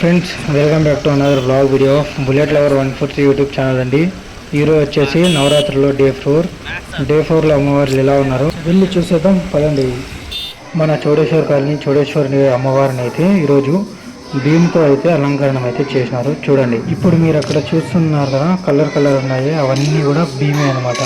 Friends welcome back to another vlog video bullet lover one four three YouTube channel అండి. ఈరోజు వచ్చేసి నవరాత్రిలో day four day ఫోర్లో అమ్మవార్లు ఎలా ఉన్నారు? వెళ్ళి చూసేద్దాం పదండి. మన చోడేశ్వర్ కాలనీ చౌడేశ్వరి అమ్మవారిని అయితే ఈరోజు భీమ్తో అయితే అలంకరణం అయితే చేసినారు. చూడండి. ఇప్పుడు మీరు అక్కడ చూస్తున్నారు కదా కలర్ కలర్ ఉన్నాయి. అవన్నీ కూడా భీమే అనమాట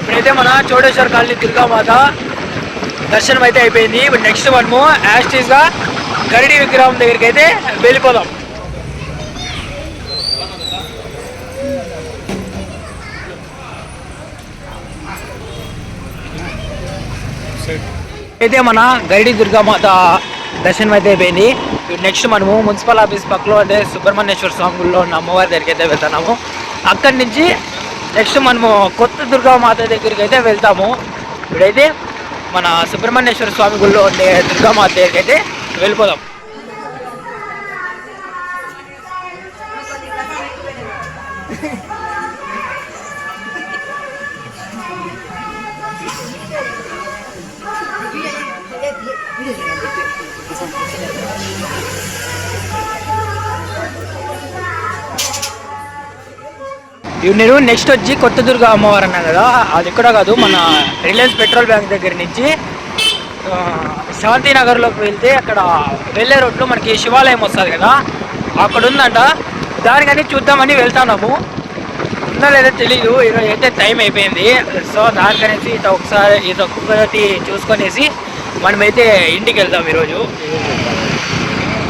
ఇప్పుడైతే మన చౌడేశ్వర్ కాలనీ దుర్గామాత దర్శనం అయితే అయిపోయింది. ఇప్పుడు నెక్స్ట్ మనము యాస్టీస్గా గరిడి విగ్రహం దగ్గరికి అయితే వెళ్ళిపోదాం. అయితే మన గరిడి దుర్గామాత దర్శనం అయితే అయిపోయింది. నెక్స్ట్ మనము మున్సిపల్ ఆఫీస్ పక్కలో అంటే సుబ్రహ్మణ్యేశ్వర స్వామి గుడిలో ఉన్న అమ్మవారి దగ్గరికి అయితే వెళ్తున్నాము. అక్కడి నుంచి నెక్స్ట్ మనము కొత్త దుర్గామాత దగ్గరికి అయితే వెళ్తాము. ఇప్పుడైతే మన సుబ్రహ్మణ్యేశ్వర స్వామి గుడిలో ఉండే దుర్గామాత దగ్గరికి అయితే వెళ్ళిపోదాం. ఇవి నేను నెక్స్ట్ వచ్చి కొత్త దుర్గ అమ్మవారు అన్నా కదా అది ఎక్కడ కాదు మన రిలయన్స్ పెట్రోల్ బ్యాంక్ దగ్గర నుంచి శాంతి నగర్లోకి వెళ్తే అక్కడ వెళ్ళే రోడ్లో మనకి శివాలయం వస్తుంది కదా అక్కడ ఉందంట. దానికని చూద్దామని వెళ్తున్నాము. ఉందా లేదో తెలీదు ఈరోజు అయితే టైం అయిపోయింది. సో దానికనేసి ఇది ఒకసారి ఇది ఒక్కొక్కటి చూసుకొనేసి మనమైతే ఇంటికి వెళ్దాం ఈరోజు.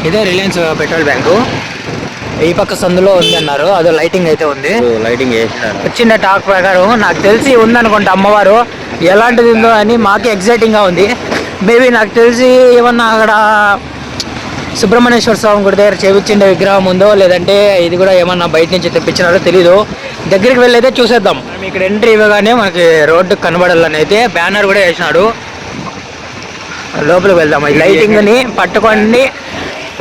ఇదే రిలయన్స్ పెట్రోల్ బ్యాంకు. ఈ పక్క సందులో ఉంది అన్నారు అదో లైటింగ్ అయితే ఉంది. లైటింగ్ వచ్చిన టాక్ ప్రకారం నాకు తెలిసి ఉందనుకుంటా అమ్మవారు. ఎలాంటిది ఉందో అని మాకు ఎగ్జైటింగ్గా ఉంది. మేబీ నాకు తెలిసి ఏమన్నా అక్కడ సుబ్రహ్మణ్యేశ్వర స్వామి గుడి దగ్గర చేపించిండే విగ్రహం ఉందో లేదంటే ఇది కూడా ఏమన్నా బయట నుంచి తెప్పించినారో తెలీదు. దగ్గరికి వెళ్ళి అయితే చూసేద్దాం. ఇక్కడ ఎంట్రీ ఇవ్వగానే మనకి రోడ్డు కనబడాలని అయితే బ్యానర్ కూడా వేసినాడు. లోపలికి వెళ్దాం. ఈ లైటింగ్ని పట్టుకొని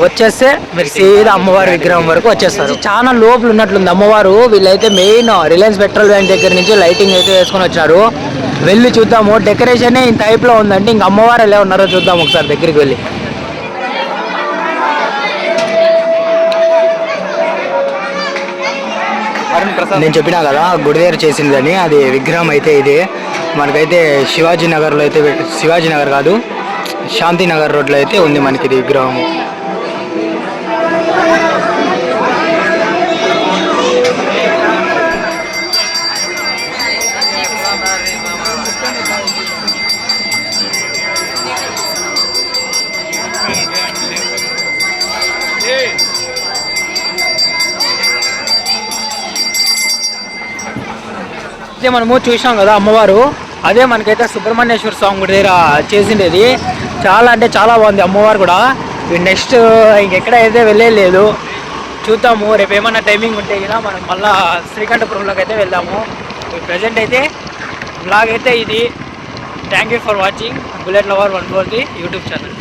వచ్చేస్తే మీరు సీదా అమ్మవారి విగ్రహం వరకు వచ్చేస్తారు. చాలా లోపల ఉన్నట్లుంది. అమ్మవారు వీళ్ళైతే మెయిన్ రిలయన్స్ పెట్రోల్ బ్యాంక్ దగ్గర నుంచి లైటింగ్ అయితే వేసుకొని వచ్చారు. వెళ్ళి చూద్దాము. డెకరేషన్ ఈ టైప్లో ఉందంటే ఇంక అమ్మవారు ఎలా ఉన్నారో చూద్దాం ఒకసారి దగ్గరికి వెళ్ళి. నేను చెప్పినా కదా గుడి దగ్గర చేసిందని. అది విగ్రహం అయితే ఇది. మనకైతే శివాజీ నగర్లో అయితే శివాజీ నగర్ కాదు. శాంతి నగర్ రోడ్లో అయితే ఉంది మనకి ఇది విగ్రహం అయితే మనము చూసాం కదా అమ్మవారు. అదే మనకైతే సుబ్రహ్మణ్యేశ్వర స్వామి గుడి దగ్గర చేసిండేది. చాలా అంటే చాలా బాగుంది అమ్మవారు కూడా. నెక్స్ట్ ఇంకెక్కడ అయితే వెళ్ళలేదు చూద్దాము. రేపు ఏమన్నా టైమింగ్ ఉంటే కదా మనం మళ్ళా శ్రీకంఠపురంలోకి అయితే వెళ్దాము. ప్రజెంట్ అయితే బ్లాగ్ అయితే ఇది. Thank you for watching bullet lover one four the YouTube channel